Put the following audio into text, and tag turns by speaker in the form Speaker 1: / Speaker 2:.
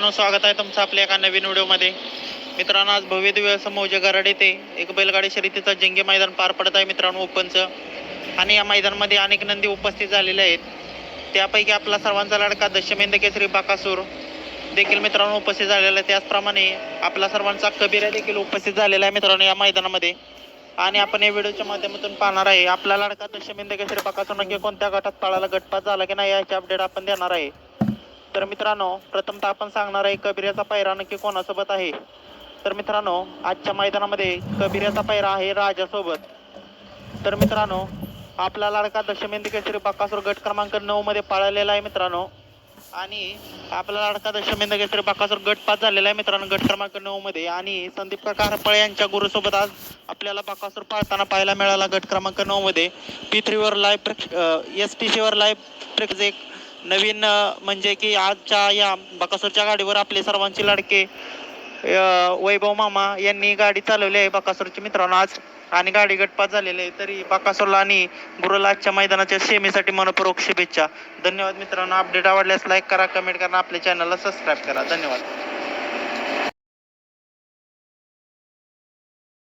Speaker 1: मित्रांनो स्वागत आहे तुमचं आपल्या एका नवीन व्हिडिओमध्ये. मित्रांनो आज भव्य दिव्य समोजे गराड येथे एक बैलगाडी शर्यतीचा जंगी मैदान पार पडत आहे मित्रांनो ओपनचं. आणि या मैदानामध्ये अनेक नंदी उपस्थित झालेले आहेत. त्यापैकी आपला सर्वांचा लाडका दशमेंद केसरी बाकासूर देखील मित्रांनो उपस्थित झालेला आहे. त्याचप्रमाणे आपला सर्वांचा कबीरा देखील उपस्थित झालेला आहे मित्रांनो या मैदानामध्ये. आणि आपण या व्हिडिओच्या माध्यमातून पाहणार आहे आपला लाडका दशमेंद केसरी बाकासूर नक्की कोणत्या गटात पाळाला गटपात झाला की नाही याची अपडेट आपण देणार आहे. तर मित्रांनो प्रथमतः आपण सांगणार आहे कबिऱ्याचा पायरा नक्की कोणासोबत आहे? तर मित्रांनो आजच्या मैदानामध्ये कबिऱ्याचा पायरा आहे राजासोबत. तर मित्रांनो आपला लाडका दशमेंदी केसरी बाकासूर गट क्रमांक नऊ मध्ये पाळलेला आहे मित्रांनो. आणि आपला लाडका दशमेंद केसरी बाकासूर गट पाच झालेला आहे मित्रांनो गट क्रमांक नऊ मध्ये. आणि संदीप प्रकार पळे यांच्या गुरुसोबत आज आपल्याला बाकासूर पाळताना पाहायला मिळाला गट क्रमांक नऊ मध्ये. पी थ्रीवर लाईव्ह एस टी सीवर लाईव्ह एक नवीन म्हणजे की आजच्या या बकासूरच्या गाडीवर आपले सर्वांचे लाडके वैभव मामा यांनी गाडी चालवली आहे बकासूरची मित्रांनो. आज आणि गाडी गटपात झालेली आहे. तरी बकासूरला आणि गुरुला आजच्या मैदानाच्या सेमीसाठी मनपूर्वक शुभेच्छा. धन्यवाद मित्रांनो. अपडेट आवडल्यास लाईक करा कमेंट करा आपल्या चॅनलला सबस्क्राईब करा. धन्यवाद.